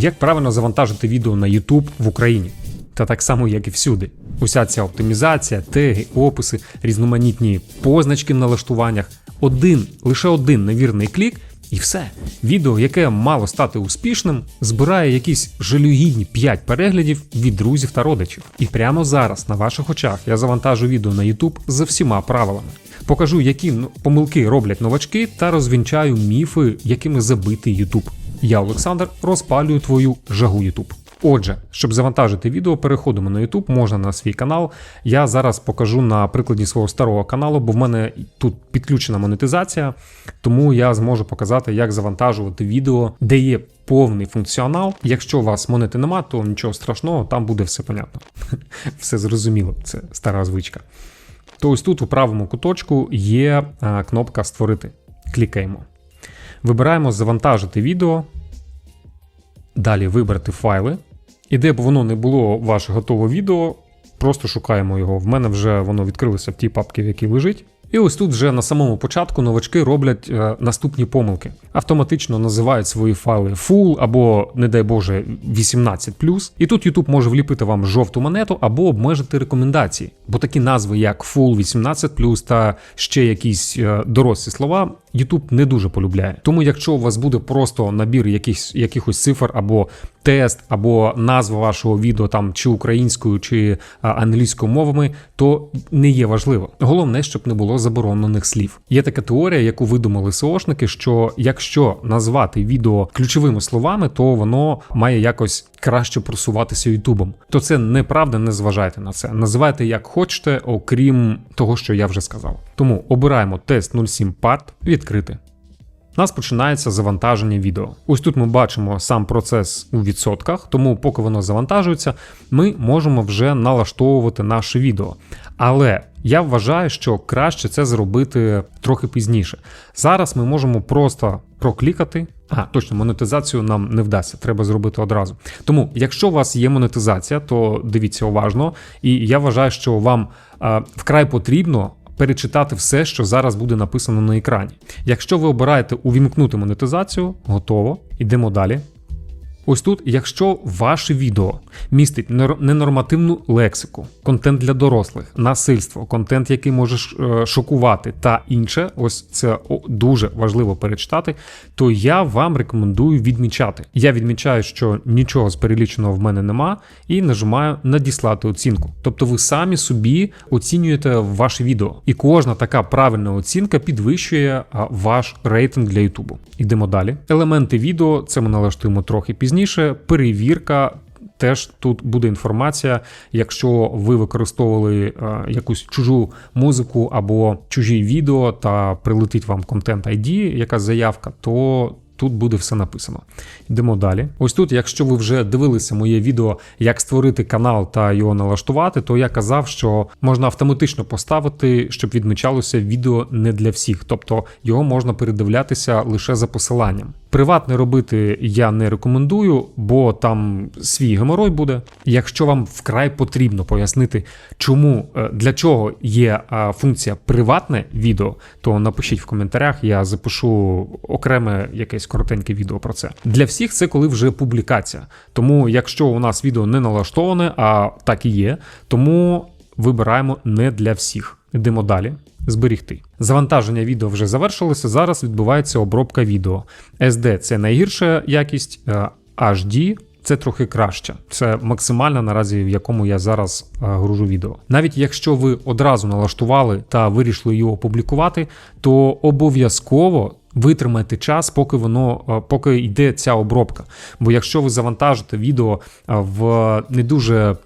Як правильно завантажити відео на YouTube в Україні? Та так само, як і всюди. Уся ця оптимізація, теги, описи, різноманітні позначки в налаштуваннях, один, лише один невірний клік, і все. Відео, яке мало стати успішним, збирає якісь жалюгідні 5 переглядів від друзів та родичів. І прямо зараз, на ваших очах, я завантажу відео на YouTube за всіма правилами. Покажу, які ну, помилки роблять новачки, та розвінчаю міфи, якими забитий YouTube. Я, Олександр, розпалюю твою жагу YouTube. Отже, щоб завантажити відео, переходимо на YouTube, можна на свій канал. Я зараз покажу на прикладі свого старого каналу, бо в мене тут підключена монетизація, тому я зможу показати, як завантажувати відео, де є повний функціонал. Якщо у вас монети нема, то нічого страшного, там буде все понятно. Все зрозуміло, це стара звичка. То ось тут у правому куточку є кнопка Створити. Клікаємо. Вибираємо завантажити відео. Далі вибрати файли. І де б воно не було ваше готове відео, просто шукаємо його. В мене вже воно відкрилося в тій папці, в якій лежить. І ось тут вже на самому початку новачки роблять е, наступні помилки. Автоматично називають свої файли full або, не дай Боже, 18. І тут YouTube може вліпити вам жовту монету або обмежити рекомендації. Бо такі назви, як full 18 та ще якісь е, дорослі слова, YouTube не дуже полюбляє. Тому, якщо у вас буде просто набір якихось, якихось цифр або тест, або назва вашого відео там чи українською, чи англійською мовами, то не є важливо. Головне, щоб не було заборонених слів. Є така теорія, яку видумали СОшники, що якщо назвати відео ключовими словами, то воно має якось краще просуватися Ютубом. То це неправда, не зважайте на це. Називайте як хочете, окрім того, що я вже сказав. Тому обираємо тест 07 part, відкрити. У нас починається завантаження відео. Ось тут ми бачимо сам процес у відсотках, тому поки воно завантажується, ми можемо вже налаштовувати наше відео. Але я вважаю, що краще це зробити трохи пізніше. Зараз ми можемо просто проклікати. А, точно, монетизацію нам не вдасться, треба зробити одразу. Тому, якщо у вас є монетизація, то дивіться уважно. І я вважаю, що вам а, вкрай потрібно перечитати все, що зараз буде написано на екрані. Якщо ви обираєте увімкнути монетизацію, готово. Йдемо далі. Ось тут, якщо ваше відео містить ненормативну лексику, контент для дорослих, насильство, контент, який може е, шокувати та інше, ось це дуже важливо перечитати, то я вам рекомендую відмічати. Я відмічаю, що нічого з переліченого в мене нема, і нажимаю надіслати оцінку. Тобто ви самі собі оцінюєте ваше відео. І кожна така правильна оцінка підвищує ваш рейтинг для Ютубу. Ідемо далі. Елементи відео це ми налаштуємо трохи пізніше пізніше перевірка. Теж тут буде інформація, якщо ви використовували е, якусь чужу музику або чужі відео та прилетить вам контент ID, яка заявка, то Тут буде все написано. Йдемо далі. Ось тут, якщо ви вже дивилися моє відео, як створити канал та його налаштувати, то я казав, що можна автоматично поставити, щоб відмічалося відео не для всіх, тобто його можна передивлятися лише за посиланням. Приватне робити я не рекомендую, бо там свій геморой буде. Якщо вам вкрай потрібно пояснити, чому е, для чого є функція приватне відео, то напишіть в коментарях, я запишу окреме якесь коротеньке відео про це. Для всіх це коли вже публікація. Тому, якщо у нас відео не налаштоване, а так і є, тому вибираємо не для всіх. Йдемо далі. Зберігти. Завантаження відео вже завершилося. Зараз відбувається обробка відео. SD це найгірша якість, е, HD це трохи краще. Це максимально наразі, в якому я зараз е, гружу відео. Навіть якщо ви одразу налаштували та вирішили його опублікувати, то обов'язково. Витримайте час, поки воно е, поки йде ця обробка. Бо якщо ви завантажите відео в не дуже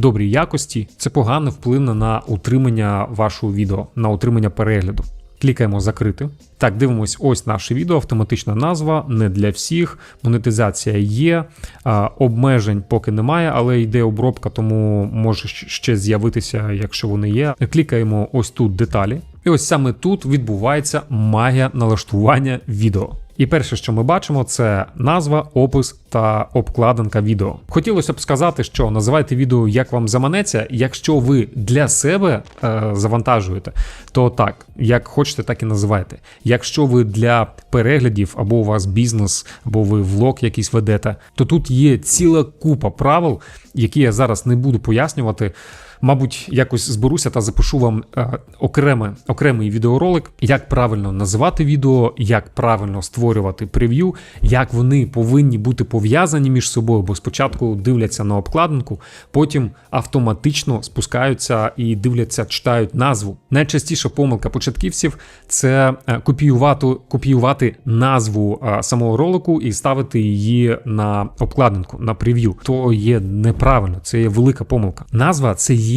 добрій якості, це погано вплине на утримання вашого відео, на утримання перегляду. Клікаємо закрити. Так, дивимось, ось наше відео, автоматична назва, не для всіх. Монетизація є, обмежень поки немає, але йде обробка, тому може ще з'явитися, якщо вони є. Клікаємо ось тут деталі. І ось саме тут відбувається магія налаштування відео. І перше, що ми бачимо, це назва, опис та обкладинка відео. Хотілося б сказати, що називайте відео як вам заманеться. Якщо ви для себе е, завантажуєте, то так, як хочете, так і називайте. Якщо ви для переглядів або у вас бізнес, або ви влог якийсь ведете, то тут є ціла купа правил, які я зараз не буду пояснювати. Мабуть, якось зберуся та запишу вам е, окреме, окремий відеоролик, як правильно називати відео, як правильно створювати прев'ю, як вони повинні бути пов'язані між собою, бо спочатку дивляться на обкладинку, потім автоматично спускаються і дивляться, читають назву. Найчастіша помилка початківців це е, копіювати, копіювати назву е, самого ролику і ставити її на обкладинку, на прев'ю. То є неправильно, це є велика помилка. Назва це є.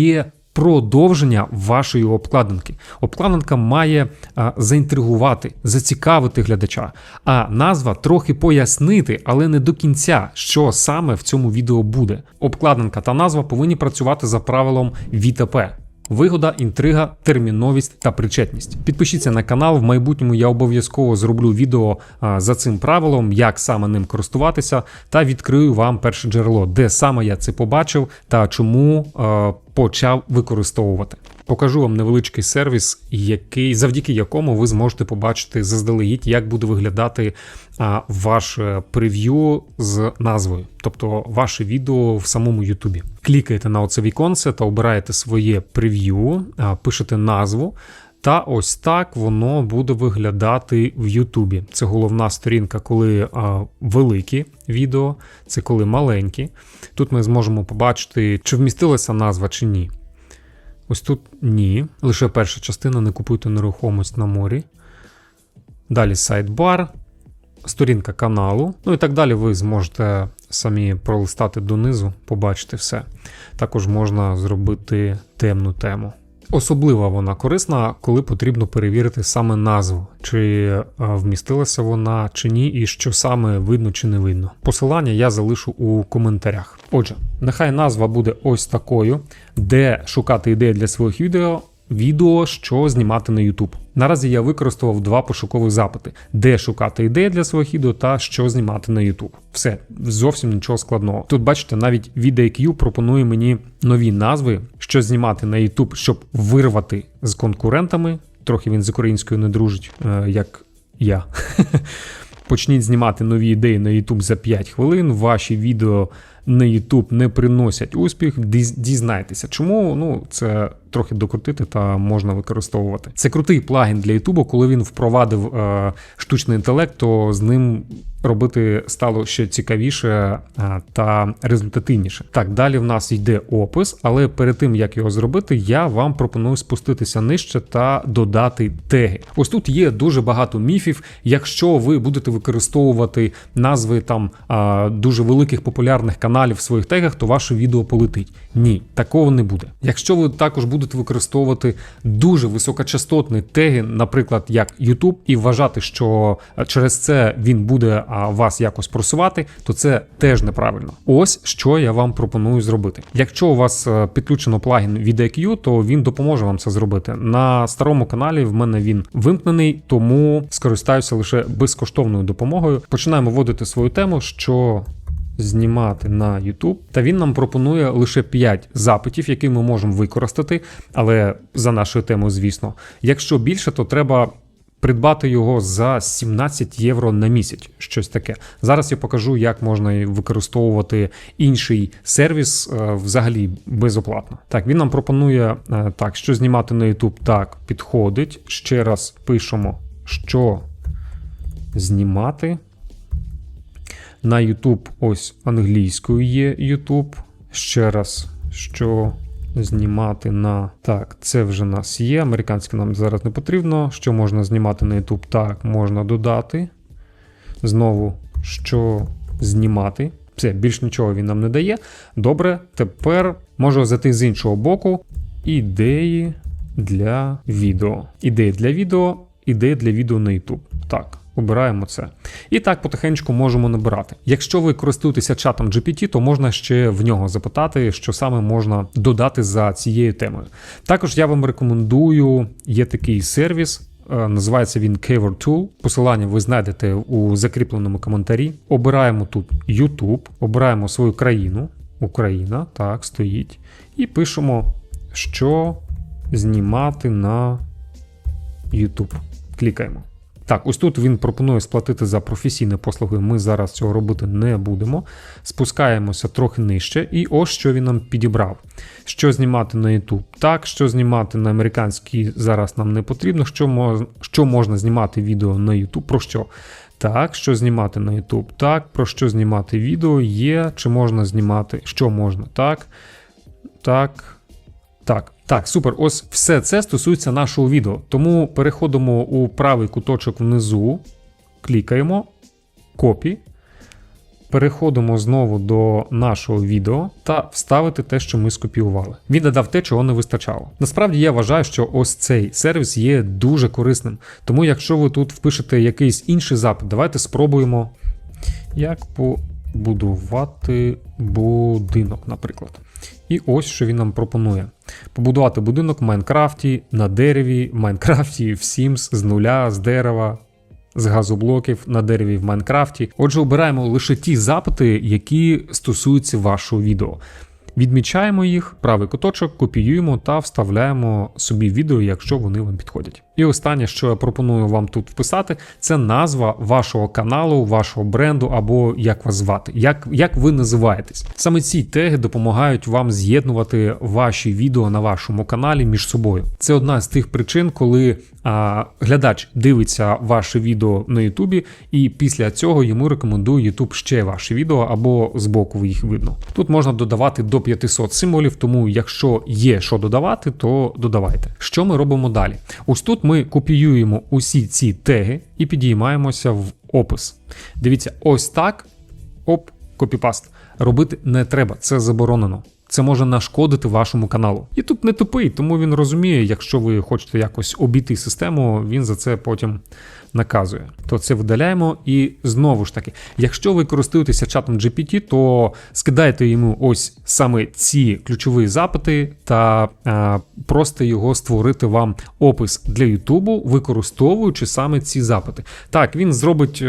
Продовження вашої обкладинки. Обкладинка має а, заінтригувати, зацікавити глядача, а назва трохи пояснити, але не до кінця, що саме в цьому відео буде. Обкладинка та назва повинні працювати за правилом ВІТП. Вигода, інтрига, терміновість та причетність. Підпишіться на канал. В майбутньому я обов'язково зроблю відео а, за цим правилом, як саме ним користуватися, та відкрию вам перше джерело, де саме я це побачив та чому а, почав використовувати. Покажу вам невеличкий сервіс, який завдяки якому ви зможете побачити заздалегідь, як буде виглядати а, ваше прев'ю з назвою, тобто ваше відео в самому Ютубі. Клікаєте на оце віконце та обираєте своє прев'ю, пишете назву. Та ось так воно буде виглядати в Ютубі. Це головна сторінка, коли а, великі відео, це коли маленькі. Тут ми зможемо побачити, чи вмістилася назва, чи ні. Ось тут ні. Лише перша частина не купуйте нерухомість на морі. Далі сайт-бар, сторінка каналу. Ну і так далі ви зможете самі пролистати донизу, побачити все. Також можна зробити темну тему. Особливо вона корисна, коли потрібно перевірити саме назву, чи е, вмістилася вона чи ні, і що саме видно чи не видно. Посилання я залишу у коментарях. Отже, нехай назва буде ось такою, де шукати ідеї для своїх відео. Відео, що знімати на YouTube. Наразі я використовував два пошукові запити, де шукати ідеї для своїх відео та що знімати на YouTube. Все, зовсім нічого складного. Тут бачите, навіть VidIQ пропонує мені нові назви, що знімати на YouTube, щоб вирвати з конкурентами. Трохи він з українською не дружить, е, як я. Почніть знімати нові ідеї на YouTube за 5 хвилин. Ваші відео на YouTube не приносять успіх. Дізнайтеся, чому ну це трохи докрутити та можна використовувати. Це крутий плагін для YouTube, коли він впровадив е, штучний інтелект, то з ним робити стало ще цікавіше е, та результативніше. Так, далі в нас йде опис, але перед тим як його зробити, я вам пропоную спуститися нижче та додати теги. Ось тут є дуже багато міфів. Якщо ви будете використовувати назви там е, дуже великих популярних каналів в своїх тегах, то ваше відео полетить. Ні, такого не буде. Якщо ви також будете використовувати дуже високочастотні теги, наприклад, як YouTube, і вважати, що через це він буде вас якось просувати, то це теж неправильно. Ось що я вам пропоную зробити. Якщо у вас е, підключено плагін від IQ, то він допоможе вам це зробити. На старому каналі в мене він вимкнений, тому скористаюся лише безкоштовною допомогою. Починаємо вводити свою тему, що знімати на YouTube, та він нам пропонує лише 5 запитів, які ми можемо використати, але за нашою темою, звісно. Якщо більше, то треба. Придбати його за 17 євро на місяць, щось таке. Зараз я покажу, як можна використовувати інший сервіс е, взагалі безоплатно. Так, він нам пропонує е, так, що знімати на YouTube так підходить. Ще раз пишемо, що знімати. На YouTube ось англійською є YouTube. Ще раз, що знімати на. Так, це вже нас є. Американське нам зараз не потрібно. Що можна знімати на YouTube? Так, можна додати. Знову, що знімати. Все, більш нічого він нам не дає. Добре, тепер можу взяти з іншого боку ідеї для відео. Ідеї для відео, ідеї для відео на YouTube. Так. Обираємо це. І так потихеньку можемо набирати. Якщо ви користуєтеся чатом GPT, то можна ще в нього запитати, що саме можна додати за цією темою. Також я вам рекомендую, є такий сервіс Е, Називається він Keyword Tool. Посилання ви знайдете у закріпленому коментарі. Обираємо тут YouTube, обираємо свою країну. Україна, так, стоїть. І пишемо, що знімати на YouTube. Клікаємо. Так, ось тут він пропонує сплатити за професійні послуги. Ми зараз цього робити не будемо. Спускаємося трохи нижче, і ось що він нам підібрав. Що знімати на YouTube? Так, що знімати на американський зараз нам не потрібно. Що, мож... що можна знімати відео на YouTube? Про що? Так, що знімати на YouTube? Так, про що знімати відео є, чи можна знімати, що можна? Так. Так. Так, так, супер. Ось все це стосується нашого відео. Тому переходимо у правий куточок внизу, клікаємо, копі. Переходимо знову до нашого відео та вставити те, що ми скопіювали. Він додав те, чого не вистачало. Насправді я вважаю, що ось цей сервіс є дуже корисним. Тому, якщо ви тут впишете якийсь інший запит, давайте спробуємо, як побудувати будинок, наприклад. І ось що він нам пропонує: побудувати будинок в Майнкрафті на дереві, в Майнкрафті, в Sims, з нуля, з дерева, з газоблоків на дереві в Майнкрафті. Отже, обираємо лише ті запити, які стосуються вашого відео. Відмічаємо їх, правий куточок, копіюємо та вставляємо собі відео, якщо вони вам підходять. І останнє, що я пропоную вам тут вписати, це назва вашого каналу, вашого бренду або як вас звати, як, як ви називаєтесь. Саме ці теги допомагають вам з'єднувати ваші відео на вашому каналі між собою. Це одна з тих причин, коли а, глядач дивиться ваше відео на Ютубі, і після цього йому рекомендує YouTube ще ваше відео або збоку їх видно. Тут можна додавати до 500 символів, тому якщо є що додавати, то додавайте. Що ми робимо далі? Ось тут ми копіюємо усі ці теги і підіймаємося в опис. Дивіться, ось так. Оп, копіпаст. Робити не треба, це заборонено. Це може нашкодити вашому каналу. І тут не тупий, тому він розуміє, якщо ви хочете якось обійти систему, він за це потім наказує. То це видаляємо. І знову ж таки, якщо ви користуєтеся чатом GPT, то скидайте йому ось саме ці ключові запити та а, просто його створити вам опис для Ютубу, використовуючи саме ці запити. Так, він зробить.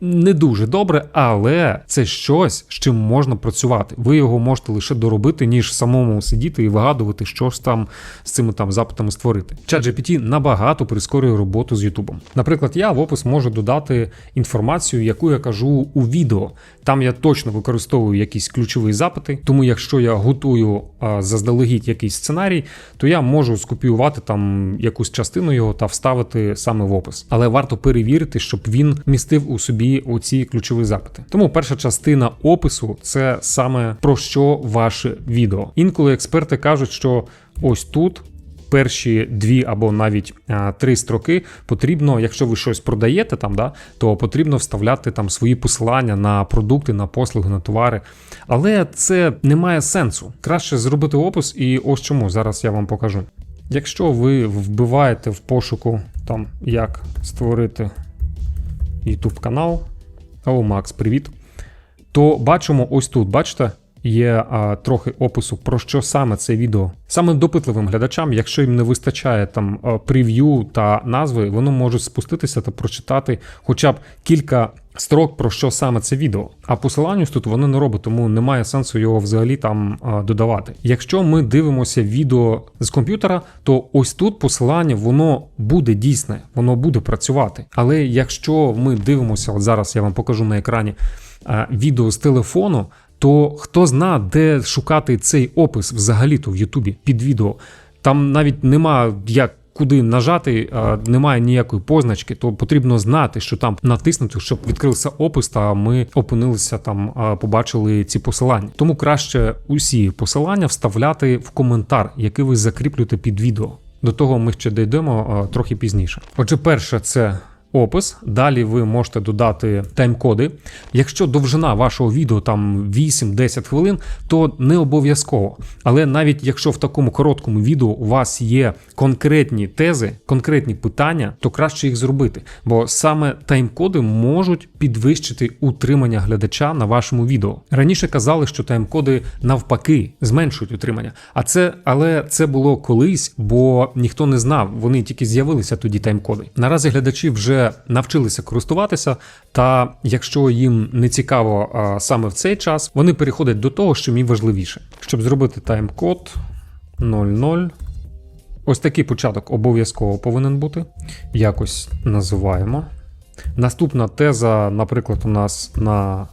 Не дуже добре, але це щось, з чим можна працювати. Ви його можете лише доробити, ніж самому сидіти і вигадувати, що ж там з цими там запитами створити. ChatGPT набагато прискорює роботу з Ютубом. Наприклад, я в опис можу додати інформацію, яку я кажу у відео. Там я точно використовую якісь ключові запити. Тому, якщо я готую а, заздалегідь якийсь сценарій, то я можу скопіювати там якусь частину його та вставити саме в опис. Але варто перевірити, щоб він містив у собі оці ключові запити. Тому перша частина опису це саме про що ваше відео. Інколи експерти кажуть, що ось тут. Перші дві або навіть а, три строки потрібно, якщо ви щось продаєте там, да, то потрібно вставляти там свої посилання на продукти, на послуги, на товари. Але це не має сенсу. Краще зробити опис, і ось чому зараз я вам покажу. Якщо ви вбиваєте в пошуку там як створити YouTube канал. О, Макс, привіт. То бачимо ось тут, бачите, є а, трохи опису про що саме це відео. Саме допитливим глядачам, якщо їм не вистачає там прев'ю та назви, вони можуть спуститися та прочитати хоча б кілька строк про що саме це відео. А посилання тут вони не роблять, тому немає сенсу його взагалі там додавати. Якщо ми дивимося відео з комп'ютера, то ось тут посилання воно буде дійсне, воно буде працювати. Але якщо ми дивимося, от зараз я вам покажу на екрані відео з телефону. То хто зна, де шукати цей опис взагалі-то в Ютубі під відео. Там навіть нема як куди нажати, немає ніякої позначки, то потрібно знати, що там натиснути, щоб відкрився опис, та ми опинилися там, побачили ці посилання. Тому краще усі посилання вставляти в коментар, який ви закріплюєте під відео. До того ми ще дійдемо трохи пізніше. Отже, перше, це опис. Далі ви можете додати тайм-коди. Якщо довжина вашого відео там 8-10 хвилин, то не обов'язково. Але навіть якщо в такому короткому відео у вас є конкретні тези, конкретні питання, то краще їх зробити. Бо саме тайм-коди можуть підвищити утримання глядача на вашому відео. Раніше казали, що тайм-коди навпаки зменшують утримання. А це, але це було колись, бо ніхто не знав. Вони тільки з'явилися тоді тайм-коди. Наразі глядачі вже навчилися користуватися, та якщо їм не цікаво саме в цей час, вони переходять до того, що їм важливіше. Щоб зробити тайм-код 00. Ось такий початок обов'язково повинен бути. Якось називаємо. Наступна теза, наприклад, у нас на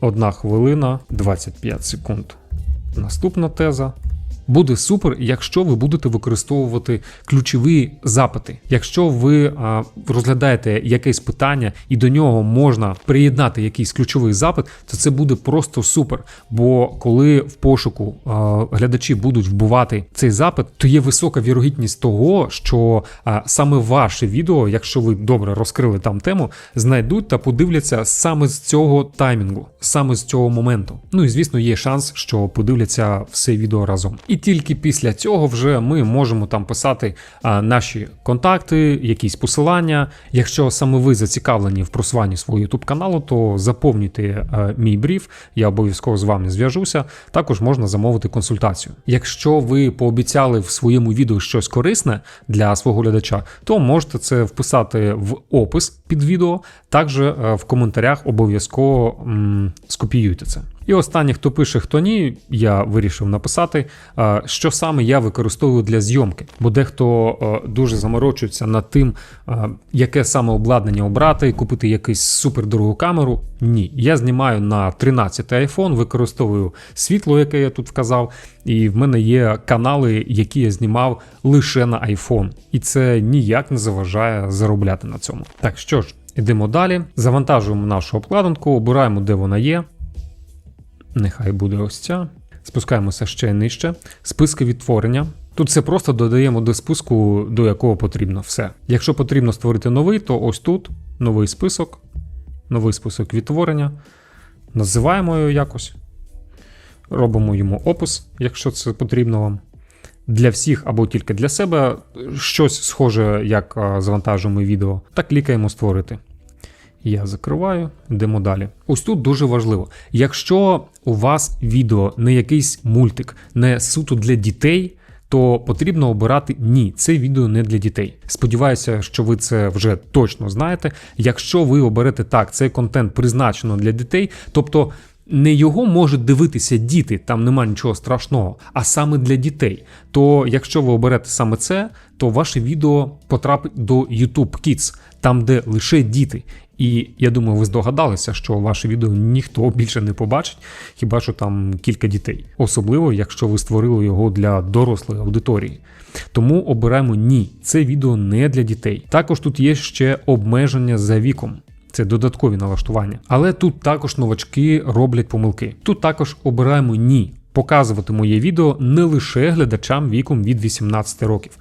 1 хвилина 25 секунд. Наступна теза. Буде супер, якщо ви будете використовувати ключові запити. Якщо ви а, розглядаєте якесь питання і до нього можна приєднати якийсь ключовий запит, то це буде просто супер. Бо коли в пошуку а, глядачі будуть вбивати цей запит, то є висока вірогідність того, що а, саме ваше відео, якщо ви добре розкрили там тему, знайдуть та подивляться саме з цього таймінгу, саме з цього моменту. Ну і звісно, є шанс, що подивляться все відео разом. І тільки після цього вже ми можемо там писати наші контакти, якісь посилання. Якщо саме ви зацікавлені в просуванні свого YouTube каналу, то заповнюйте а, мій бриф, я обов'язково з вами зв'яжуся. Також можна замовити консультацію. Якщо ви пообіцяли в своєму відео щось корисне для свого глядача, то можете це вписати в опис під відео. Також е, в коментарях обов'язково скопіюйте це. І останнє, хто пише, хто ні, я вирішив написати, е, що саме я використовую для зйомки. Бо дехто е, дуже заморочується над тим, е, яке саме обладнання обрати, купити якусь супердорогу камеру. Ні, я знімаю на 13 iPhone, використовую світло, яке я тут вказав, і в мене є канали, які я знімав лише на iPhone. І це ніяк не заважає заробляти на цьому. Так що ж, ідемо далі. Завантажуємо нашу обкладинку, обираємо, де вона є. Нехай буде ось ця. Спускаємося ще нижче. Списки відтворення. Тут все просто додаємо до списку, до якого потрібно все. Якщо потрібно створити новий, то ось тут новий список, новий список відтворення. Називаємо його якось. Робимо йому опис, якщо це потрібно вам. Для всіх або тільки для себе щось схоже, як завантажуємо відео, та клікаємо створити. Я закриваю, йдемо далі. Ось тут дуже важливо. Якщо у вас відео не якийсь мультик, не суто для дітей, то потрібно обирати ні, це відео не для дітей. Сподіваюся, що ви це вже точно знаєте. Якщо ви оберете так, цей контент призначено для дітей, тобто. Не його можуть дивитися діти, там нема нічого страшного, а саме для дітей. То якщо ви оберете саме це, то ваше відео потрапить до YouTube Kids, там де лише діти. І я думаю, ви здогадалися, що ваше відео ніхто більше не побачить, хіба що там кілька дітей, особливо якщо ви створили його для дорослої аудиторії. Тому обираємо ні, це відео не для дітей. Також тут є ще обмеження за віком. Це додаткові налаштування. Але тут також новачки роблять помилки. Тут також обираємо ні. Показувати моє відео не лише глядачам віком від 18 років.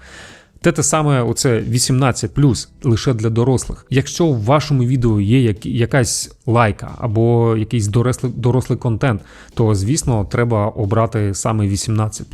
Те те саме, оце 18 лише для дорослих. Якщо в вашому відео є як, якась лайка або якийсь дорослий, дорослий контент, то звісно треба обрати саме 18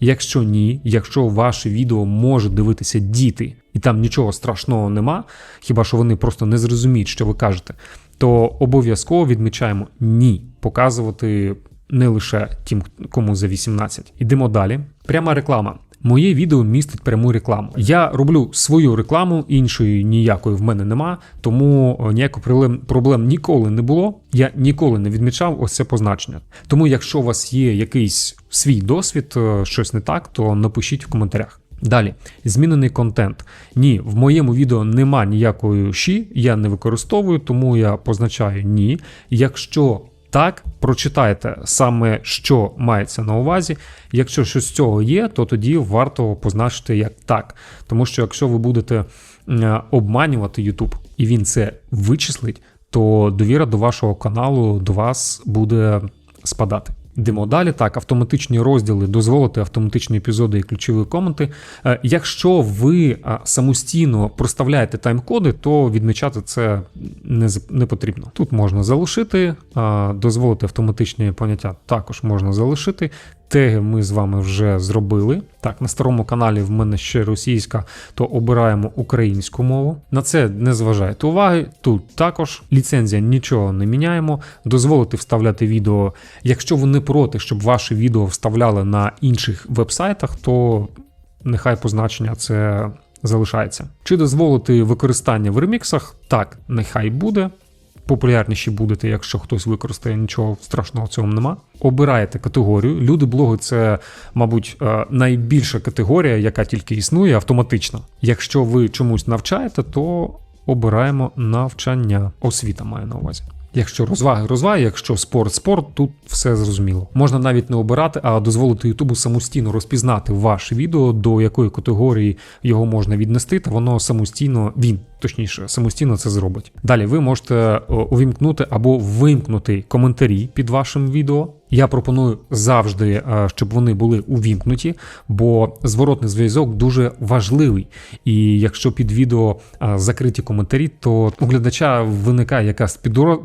Якщо ні, якщо ваше відео може дивитися діти, і там нічого страшного нема, хіба що вони просто не зрозуміють, що ви кажете, то обов'язково відмічаємо ні, показувати не лише тим, кому за 18. Ідемо далі. Пряма реклама. Моє відео містить пряму рекламу. Я роблю свою рекламу, іншої ніякої в мене нема, тому ніяких проблем, проблем ніколи не було. Я ніколи не відмічав ось це позначення. Тому, якщо у вас є якийсь свій досвід, е, щось не так, то напишіть в коментарях. Далі, змінений контент. Ні, в моєму відео нема ніякої ші, я не використовую, тому я позначаю ні. Якщо так, прочитайте саме, що мається на увазі. Якщо щось з цього є, то тоді варто позначити як так. Тому що якщо ви будете обманювати YouTube і він це вичислить, то довіра до вашого каналу до вас буде спадати. Йдемо далі. Так, автоматичні розділи, дозволити автоматичні епізоди і ключові коменти. Е, Якщо ви самостійно проставляєте тайм-коди, то відмічати це не, не потрібно. Тут можна залишити, дозволити автоматичні поняття також можна залишити. Теги ми з вами вже зробили. Так, на старому каналі в мене ще російська, то обираємо українську мову. На це не зважайте уваги. Тут також ліцензія нічого не міняємо. Дозволити вставляти відео. Якщо ви не проти, щоб ваші відео вставляли на інших вебсайтах, то нехай позначення це залишається. Чи дозволити використання в реміксах? Так, нехай буде. Популярніші будете, якщо хтось використає, нічого страшного в цьому нема. Обираєте категорію. Люди блоги це, мабуть, е, найбільша категорія, яка тільки існує автоматично. Якщо ви чомусь навчаєте, то обираємо навчання. Освіта має на увазі. Якщо розваги, розваги, якщо спорт, спорт, тут все зрозуміло. Можна навіть не обирати, а дозволити Ютубу самостійно розпізнати ваше відео, до якої категорії його можна віднести, та воно самостійно він. Точніше, самостійно це зробить. Далі ви можете увімкнути або вимкнути коментарі під вашим відео. Я пропоную завжди, е, щоб вони були увімкнуті, бо зворотний зв'язок дуже важливий. І якщо під відео е, закриті коментарі, то у глядача виникає якась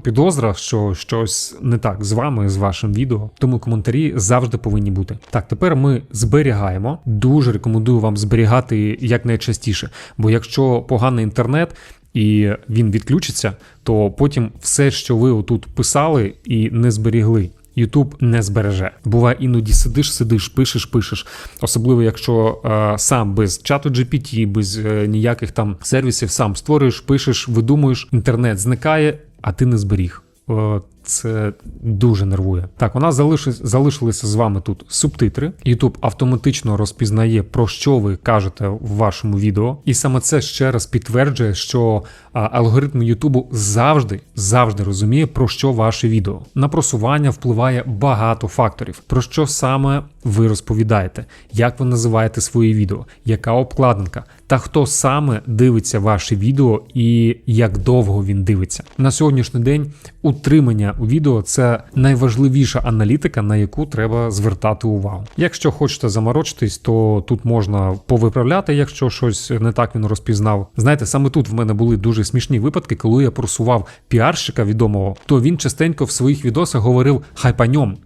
підозра, що щось не так з вами, з вашим відео. Тому коментарі завжди повинні бути. Так, тепер ми зберігаємо. Дуже рекомендую вам зберігати якнайчастіше, бо якщо поганий інтернет. І він відключиться, то потім все, що ви отут писали і не зберігли, Ютуб не збереже. Буває іноді сидиш, сидиш, пишеш, пишеш. Особливо, якщо е, сам без чату GPT, без е, ніяких там сервісів, сам створюєш, пишеш, видумуєш, інтернет зникає, а ти не зберіг. Е, Це дуже нервує. Так, у нас залишилися з вами тут субтитри. YouTube автоматично розпізнає, про що ви кажете в вашому відео. І саме це ще раз підтверджує, що алгоритм YouTube завжди, завжди розуміє, про що ваше відео. На просування впливає багато факторів. Про що саме ви розповідаєте, як ви називаєте свої відео, яка обкладинка, та хто саме дивиться ваше відео і як довго він дивиться. На сьогоднішній день утримання у відео це найважливіша аналітика, на яку треба звертати увагу. Якщо хочете заморочитись, то тут можна повиправляти, якщо щось не так він розпізнав. Знаєте, саме тут в мене були дуже смішні випадки, коли я просував піарщика відомого, то він частенько в своїх відосах говорив хайпаньом.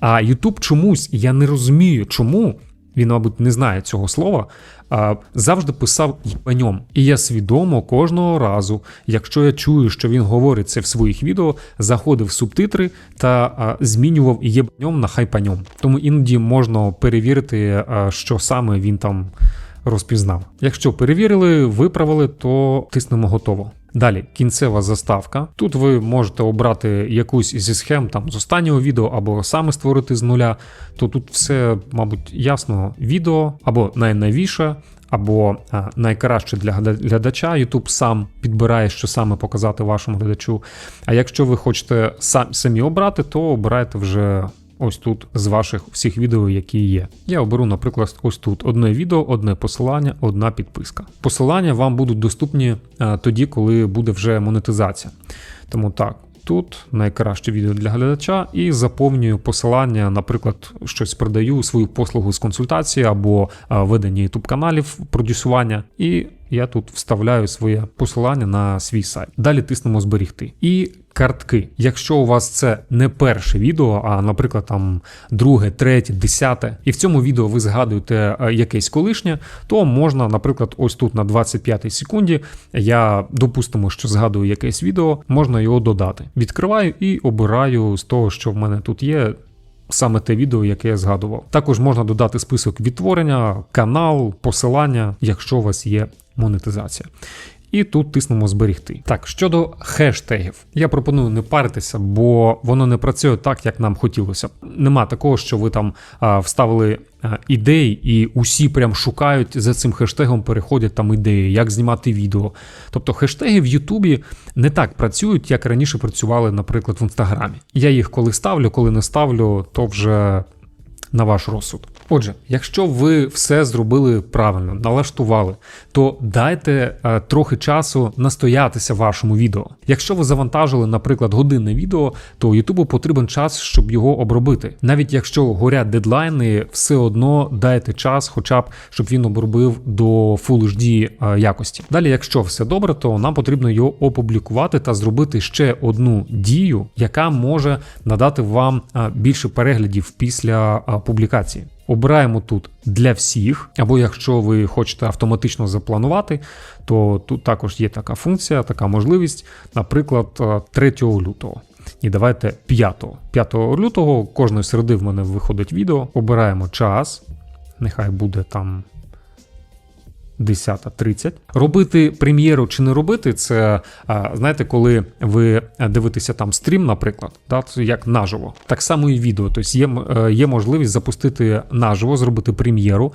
А YouTube чомусь, я не розумію, чому. Він, мабуть, не знає цього слова, а завжди писав «єбаньом». І я свідомо кожного разу, якщо я чую, що він говорить це в своїх відео, заходив в субтитри та а, змінював «єбаньом» на хайпаньом. Тому іноді можна перевірити, а, що саме він там розпізнав. Якщо перевірили, виправили, то тиснемо готово. Далі кінцева заставка. Тут ви можете обрати якусь зі схем там з останнього відео або саме створити з нуля. То тут все, мабуть, ясно. Відео або найновіше, або найкраще для глядача. YouTube сам підбирає, що саме показати вашому глядачу. А якщо ви хочете самі обрати, то обирайте вже. Ось тут з ваших всіх відео, які є. Я оберу, наприклад, ось тут одне відео, одне посилання, одна підписка. Посилання вам будуть доступні е, тоді, коли буде вже монетизація. Тому так, тут найкраще відео для глядача і заповнюю посилання, наприклад, щось продаю свою послугу з консультації або е, ведення youtube каналів, продюсування. І я тут вставляю своє посилання на свій сайт. Далі тиснемо зберігти. І картки. Якщо у вас це не перше відео, а, наприклад, там друге, третє, десяте, і в цьому відео ви згадуєте е, якесь колишнє, то можна, наприклад, ось тут на 25 секунді я допустимо, що згадую якесь відео, можна його додати. Відкриваю і обираю з того, що в мене тут є. Саме те відео, яке я згадував. Також можна додати список відтворення, канал, посилання, якщо у вас є монетизація. І тут тиснемо зберігти. Так, щодо хештегів, я пропоную не паритися, бо воно не працює так, як нам хотілося. Нема такого, що ви там а, вставили а, ідеї, і усі прям шукають за цим хештегом, переходять там ідеї, як знімати відео. Тобто хештеги в Ютубі не так працюють, як раніше працювали, наприклад, в інстаграмі. Я їх коли ставлю, коли не ставлю, то вже на ваш розсуд. Отже, якщо ви все зробили правильно, налаштували, то дайте е, трохи часу настоятися вашому відео. Якщо ви завантажили, наприклад, годинне відео, то Ютубу потрібен час, щоб його обробити. Навіть якщо горять дедлайни, все одно дайте час, хоча б щоб він обробив до Full HD е, якості. Далі, якщо все добре, то нам потрібно його опублікувати та зробити ще одну дію, яка може надати вам е, більше переглядів після е, публікації. Обираємо тут для всіх, або якщо ви хочете автоматично запланувати, то тут також є така функція, така можливість, наприклад, 3 лютого. І давайте 5. 5 лютого кожної середи в мене виходить відео. Обираємо час. Нехай буде там 10.30. Робити прем'єру чи не робити, це знаєте, коли ви дивитеся там стрім, наприклад, да, як наживо. Так само і відео. Тобто є, е, є можливість запустити наживо, зробити прем'єру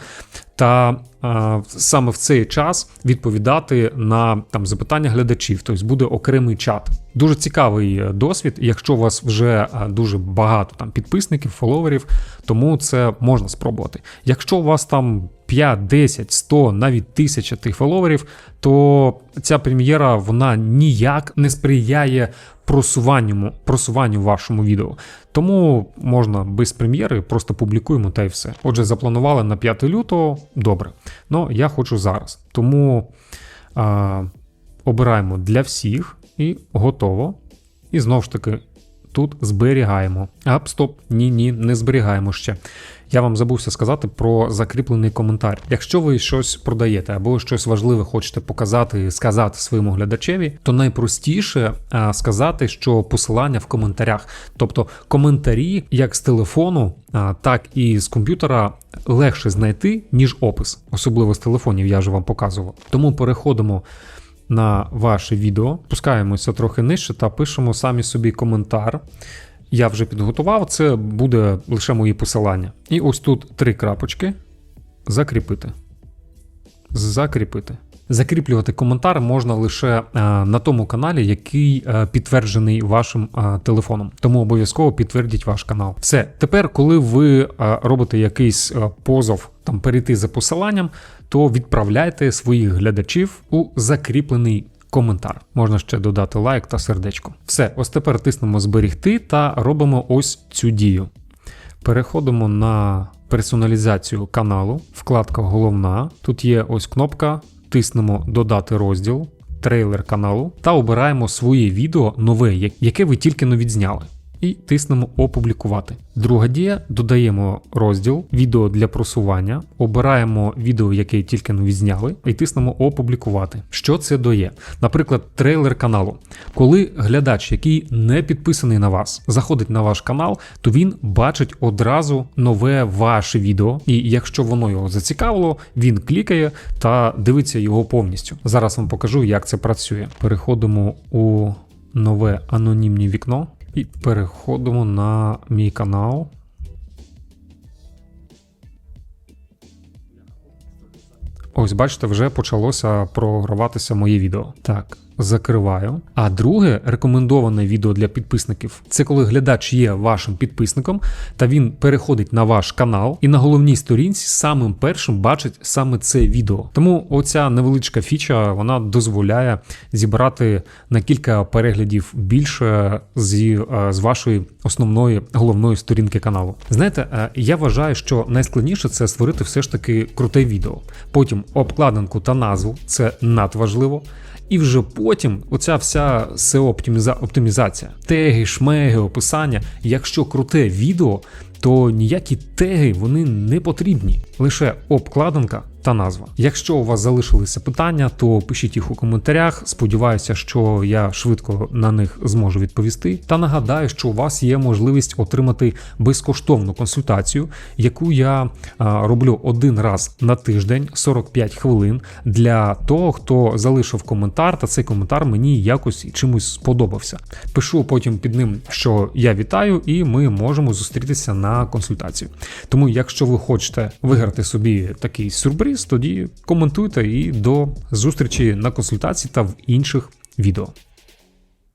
та а, саме в цей час відповідати на там запитання глядачів. Тобто буде окремий чат. Дуже цікавий е, досвід. Якщо у вас вже е, дуже багато там підписників, фоловерів, тому це можна спробувати. Якщо у вас там 5, 10, 100, навіть 1000 тих фоловерів, то ця прем'єра вона ніяк не сприяє просуванню, просуванню вашому відео. Тому можна без прем'єри, просто публікуємо та й все. Отже, запланували на 5 лютого, добре. Ну я хочу зараз. Тому а, обираємо для всіх і готово. І знову ж таки. Тут зберігаємо. Ап, стоп, ні, ні, не зберігаємо ще. Я вам забувся сказати про закріплений коментар. Якщо ви щось продаєте або щось важливе хочете показати, сказати своєму глядачеві, то найпростіше сказати, що посилання в коментарях, тобто коментарі, як з телефону, так і з комп'ютера, легше знайти, ніж опис, особливо з телефонів, я вже вам показував. Тому переходимо. На ваше відео, пускаємося трохи нижче та пишемо самі собі коментар я вже підготував, це буде лише мої посилання. І ось тут три крапочки. Закріпити. Закріпити. Закріплювати коментар можна лише е, на тому каналі, який е, підтверджений вашим е, телефоном. Тому обов'язково підтвердіть ваш канал. Все, тепер, коли ви робите якийсь позов там перейти за посиланням, то відправляйте своїх глядачів у закріплений коментар. Можна ще додати лайк та сердечко. Все, ось тепер тиснемо зберігти та робимо ось цю дію. Переходимо на персоналізацію каналу, вкладка головна. Тут є ось кнопка, тиснемо Додати розділ, трейлер каналу та обираємо своє відео нове, яке ви тільки но відзняли і тиснемо Опублікувати. Друга дія додаємо розділ відео для просування, обираємо відео, яке тільки не відзняли, і тиснемо Опублікувати. Що це дає? Наприклад, трейлер каналу. Коли глядач, який не підписаний на вас, заходить на ваш канал, то він бачить одразу нове ваше відео. І якщо воно його зацікавило, він клікає та дивиться його повністю. Зараз вам покажу, як це працює. Переходимо у нове анонімне вікно. І переходимо на мій канал. Ось, бачите, вже почалося програватися моє відео. Так, закриваю. А друге рекомендоване відео для підписників це коли глядач є вашим підписником, та він переходить на ваш канал і на головній сторінці самим першим бачить саме це відео. Тому оця невеличка фіча вона дозволяє зібрати на кілька переглядів більше з, е, з вашої основної головної сторінки каналу. Знаєте, е, я вважаю, що найскладніше це створити все ж таки круте відео. Потім обкладинку та назву це надважливо. І вже потім оця вся SEO оптимізація, теги, шмеги, описання. Якщо круте відео, то ніякі теги вони не потрібні. Лише обкладинка та назва. Якщо у вас залишилися питання, то пишіть їх у коментарях. Сподіваюся, що я швидко на них зможу відповісти. Та нагадаю, що у вас є можливість отримати безкоштовну консультацію, яку я роблю один раз на тиждень, 45 хвилин, для того, хто залишив коментар, та цей коментар мені якось чимось сподобався. Пишу потім під ним, що я вітаю, і ми можемо зустрітися на консультацію. Тому, якщо ви хочете виграти собі такий сюрприз тоді коментуйте і до зустрічі на консультації та в інших відео.